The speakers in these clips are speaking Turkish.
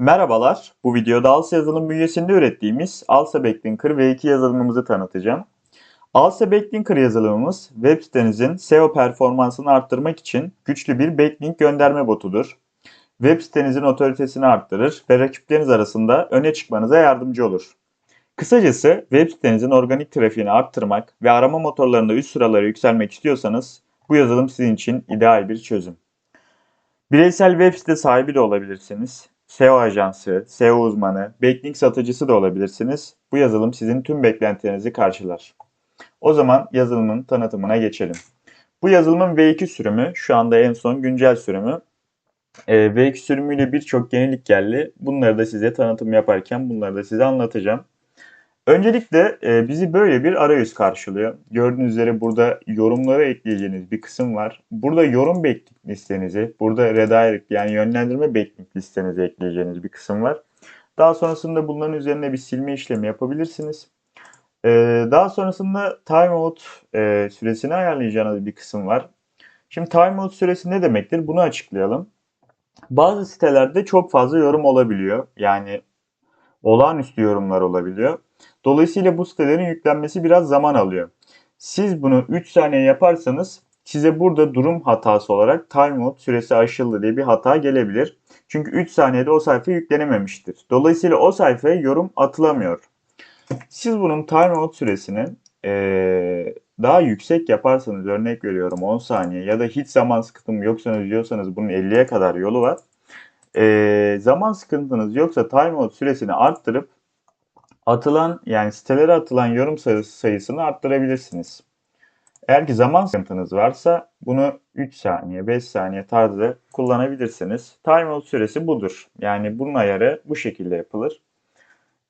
Merhabalar, bu videoda Alsa yazılım bünyesinde ürettiğimiz Alsa Backlinker V2 yazılımımızı tanıtacağım. Alsa Backlinker yazılımımız web sitenizin SEO performansını arttırmak için güçlü bir backlink gönderme botudur. Web sitenizin otoritesini arttırır ve rakipleriniz arasında öne çıkmanıza yardımcı olur. Kısacası web sitenizin organik trafiğini arttırmak ve arama motorlarında üst sıralara yükselmek istiyorsanız bu yazılım sizin için ideal bir çözüm. Bireysel web site sahibi de olabilirsiniz. SEO ajansı, SEO uzmanı, backlink satıcısı da olabilirsiniz. Bu yazılım sizin tüm beklentilerinizi karşılar. O zaman yazılımın tanıtımına geçelim. Bu yazılımın V2 sürümü şu anda en son güncel sürümü. Ee, V2 sürümüyle birçok yenilik geldi. Bunları da size tanıtım yaparken bunları da size anlatacağım. Öncelikle e, bizi böyle bir arayüz karşılıyor. Gördüğünüz üzere burada yorumlara ekleyeceğiniz bir kısım var. Burada yorum backlink listenizi, burada redirect yani yönlendirme backlink listenizi ekleyeceğiniz bir kısım var. Daha sonrasında bunların üzerine bir silme işlemi yapabilirsiniz. Ee, daha sonrasında timeout e, süresini ayarlayacağınız bir kısım var. Şimdi timeout süresi ne demektir? Bunu açıklayalım. Bazı sitelerde çok fazla yorum olabiliyor. Yani olağanüstü yorumlar olabiliyor. Dolayısıyla bu sitelerin yüklenmesi biraz zaman alıyor. Siz bunu 3 saniye yaparsanız size burada durum hatası olarak timeout süresi aşıldı diye bir hata gelebilir. Çünkü 3 saniyede o sayfa yüklenememiştir. Dolayısıyla o sayfaya yorum atılamıyor. Siz bunun timeout süresini ee, daha yüksek yaparsanız örnek veriyorum 10 saniye ya da hiç zaman sıkıntım yoksanız diyorsanız bunun 50'ye kadar yolu var. Ee, zaman sıkıntınız yoksa timeout süresini arttırıp atılan yani sitelere atılan yorum sayısı, sayısını arttırabilirsiniz. Eğer ki zaman sıkıntınız varsa bunu 3 saniye, 5 saniye tarzı kullanabilirsiniz. Timeout süresi budur. Yani bunun ayarı bu şekilde yapılır.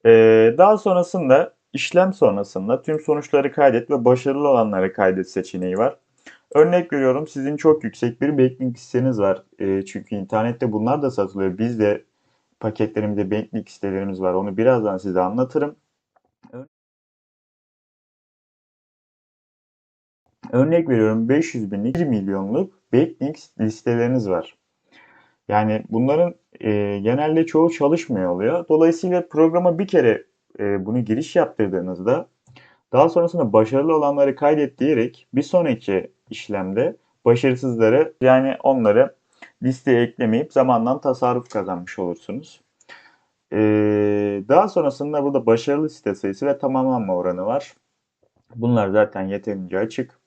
Ee, daha sonrasında işlem sonrasında tüm sonuçları kaydet ve başarılı olanları kaydet seçeneği var. Örnek veriyorum sizin çok yüksek bir backlink listeniz var. E, çünkü internette bunlar da satılıyor. Biz de paketlerimizde backlink sitelerimiz var. Onu birazdan size anlatırım. Örnek veriyorum 500 binlik 1 milyonluk backlink listeleriniz var. Yani bunların e, genelde çoğu çalışmıyor oluyor. Dolayısıyla programa bir kere e, bunu giriş yaptırdığınızda daha sonrasında başarılı olanları kaydet diyerek bir sonraki işlemde başarısızları yani onları listeye eklemeyip zamandan tasarruf kazanmış olursunuz. Ee, daha sonrasında burada başarılı site sayısı ve tamamlanma oranı var. Bunlar zaten yeterince açık.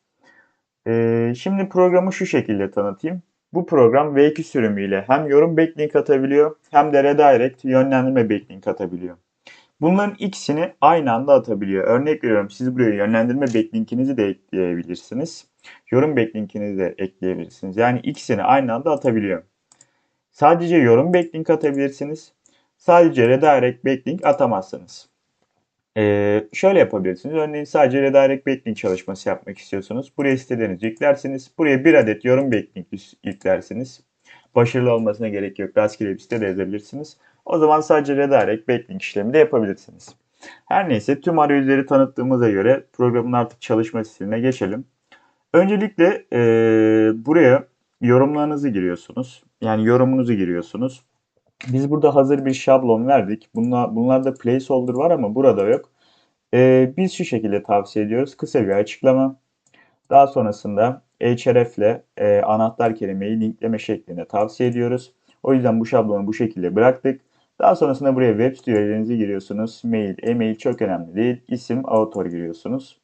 Ee, şimdi programı şu şekilde tanıtayım. Bu program V2 sürümüyle hem yorum backlink atabiliyor hem de redirect yönlendirme backlink atabiliyor. Bunların ikisini aynı anda atabiliyor. Örnek veriyorum siz buraya yönlendirme backlinkinizi de ekleyebilirsiniz. Yorum backlinkinizi de ekleyebilirsiniz. Yani ikisini aynı anda atabiliyor. Sadece yorum backlink atabilirsiniz. Sadece redirect backlink atamazsınız. Ee, şöyle yapabilirsiniz. Örneğin sadece redirect backlink çalışması yapmak istiyorsunuz. Buraya sitelerinizi yüklersiniz. Buraya bir adet yorum backlink yüklersiniz. Başarılı olmasına gerek yok. Rastgele bir site de yazabilirsiniz. O zaman sadece redirect backlink işlemi de yapabilirsiniz. Her neyse tüm arayüzleri tanıttığımıza göre programın artık çalışma stiline geçelim. Öncelikle e, buraya yorumlarınızı giriyorsunuz. Yani yorumunuzu giriyorsunuz. Biz burada hazır bir şablon verdik. Bunlar, bunlarda placeholder var ama burada yok. E, biz şu şekilde tavsiye ediyoruz. Kısa bir açıklama. Daha sonrasında href ile e, anahtar kelimeyi linkleme şeklinde tavsiye ediyoruz. O yüzden bu şablonu bu şekilde bıraktık. Daha sonrasında buraya web site üyelerinizi giriyorsunuz. Mail, e-mail çok önemli değil. İsim, author giriyorsunuz.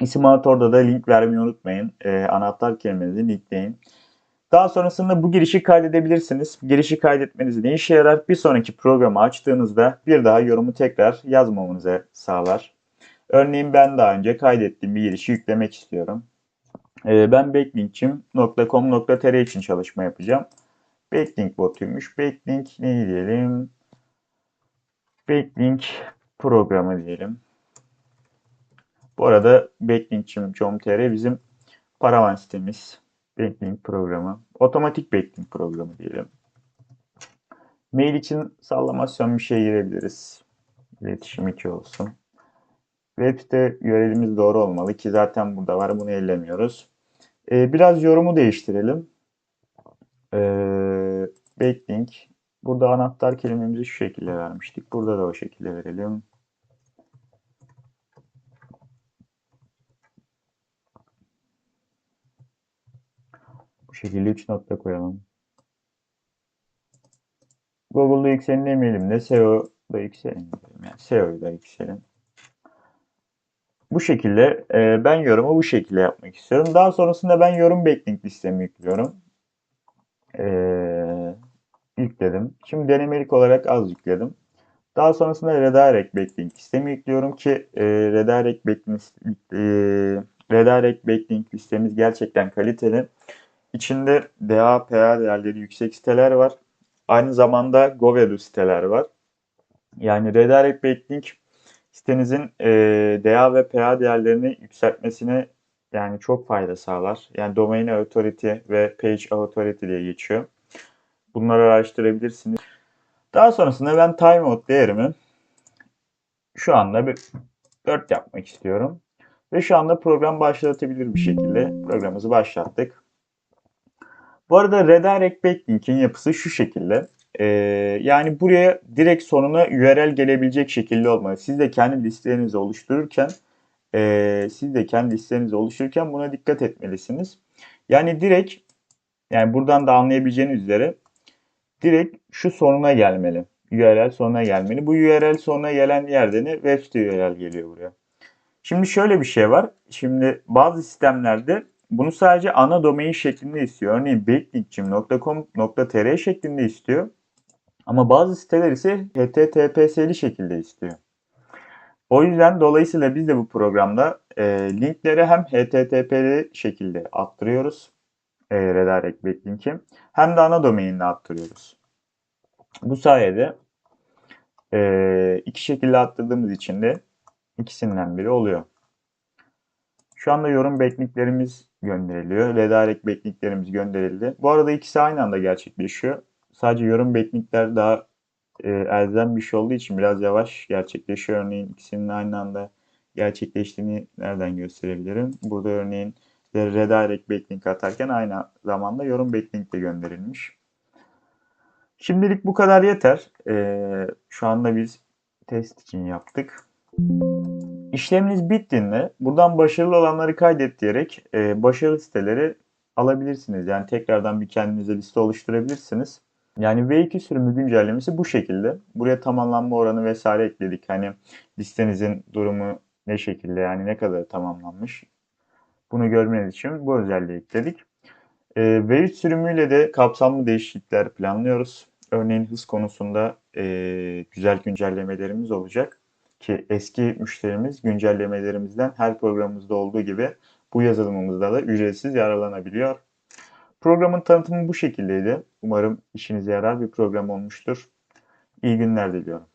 İsim author'da da link vermeyi unutmayın. E, anahtar kelimenizi linkleyin. Daha sonrasında bu girişi kaydedebilirsiniz. Girişi kaydetmeniz ne işe yarar? Bir sonraki programı açtığınızda bir daha yorumu tekrar yazmamanıza sağlar. Örneğin ben daha önce kaydettiğim bir girişi yüklemek istiyorum. E, ben backlinkçim.com.tr için çalışma yapacağım. Backlink botuymuş. Backlink ne diyelim? Backlink programı diyelim. Bu arada backlinkçim.com.tr bizim paravan sitemiz. Backlink programı. Otomatik backlink programı diyelim. Mail için sallamasyon bir şey girebiliriz. İletişim 2 olsun. Web site URL'imiz doğru olmalı ki zaten burada var. Bunu ellemiyoruz. Ee, biraz yorumu değiştirelim. Ee, backlink Burada anahtar kelimemizi şu şekilde vermiştik. Burada da o şekilde verelim. Bu şekilde 3 nokta koyalım. Google'da yükselin demeyelim de SEO'da yükselin. Yani SEO'yu da yükselin. Bu şekilde e, ben yorumu bu şekilde yapmak istiyorum. Daha sonrasında ben yorum backlink listemi yüklüyorum. E, yükledim. Şimdi denemelik olarak az yükledim. Daha sonrasında redirect backlink listemi yüklüyorum ki e, redirect backlink e, redirect backlink listemiz gerçekten kaliteli. İçinde DA, PA değerleri yüksek siteler var. Aynı zamanda Govedu siteler var. Yani redirect backlink sitenizin e, DA ve PA değerlerini yükseltmesine yani çok fayda sağlar. Yani Domain Authority ve Page Authority diye geçiyor. Bunları araştırabilirsiniz. Daha sonrasında ben timeout değerimi şu anda bir 4 yapmak istiyorum. Ve şu anda program başlatabilir bir şekilde programımızı başlattık. Bu arada redirect backlink'in yapısı şu şekilde. Ee, yani buraya direkt sonuna URL gelebilecek şekilde olmalı. Siz de kendi listelerinizi oluştururken e, siz de kendi listelerinizi oluştururken buna dikkat etmelisiniz. Yani direkt yani buradan da anlayabileceğiniz üzere direkt şu sonuna gelmeli. URL sonuna gelmeli. Bu URL sonuna gelen yerde ne? Web site URL geliyor buraya. Şimdi şöyle bir şey var. Şimdi bazı sistemlerde bunu sadece ana domain şeklinde istiyor. Örneğin backlinkcim.com.tr şeklinde istiyor. Ama bazı siteler ise HTTPS'li şekilde istiyor. O yüzden dolayısıyla biz de bu programda e, linkleri hem HTTP'li şekilde attırıyoruz. E, redirect backlink'i. Hem de ana domainini attırıyoruz. Bu sayede e, iki şekilde attırdığımız için de ikisinden biri oluyor. Şu anda yorum backlinklerimiz gönderiliyor. Redirect backlinklerimiz gönderildi. Bu arada ikisi aynı anda gerçekleşiyor. Sadece yorum backlinkler daha e, elzem bir şey olduğu için biraz yavaş gerçekleşiyor. Örneğin ikisinin aynı anda gerçekleştiğini nereden gösterebilirim? Burada örneğin redirect backlink atarken aynı zamanda yorum backlink de gönderilmiş. Şimdilik bu kadar yeter. Ee, şu anda biz test için yaptık. İşleminiz bittiğinde buradan başarılı olanları kaydet diyerek e, başarılı siteleri alabilirsiniz. Yani tekrardan bir kendinize liste oluşturabilirsiniz. Yani V2 sürümü güncellemesi bu şekilde. Buraya tamamlanma oranı vesaire ekledik. Hani listenizin durumu ne şekilde yani ne kadar tamamlanmış. Bunu görmeniz için bu özelliği ekledik. E, V3 sürümüyle de kapsamlı değişiklikler planlıyoruz. Örneğin hız konusunda e, güzel güncellemelerimiz olacak ki eski müşterimiz güncellemelerimizden her programımızda olduğu gibi bu yazılımımızda da ücretsiz yararlanabiliyor. Programın tanıtımı bu şekildeydi. Umarım işinize yarar bir program olmuştur. İyi günler diliyorum.